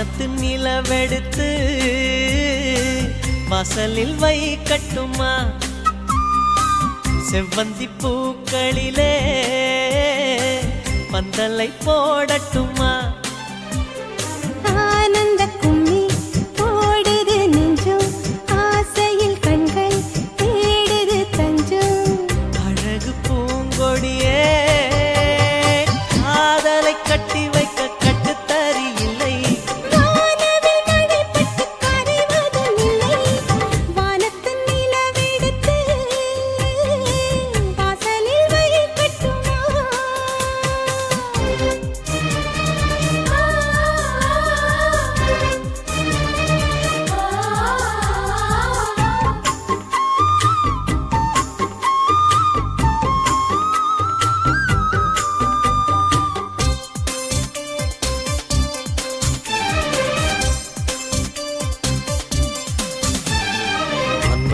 வானத்து நிலவெடுத்து வாசலில் வை கட்டுமா? செவ்வந்தி பூக்களிலே பந்தலை போடட்டுமா?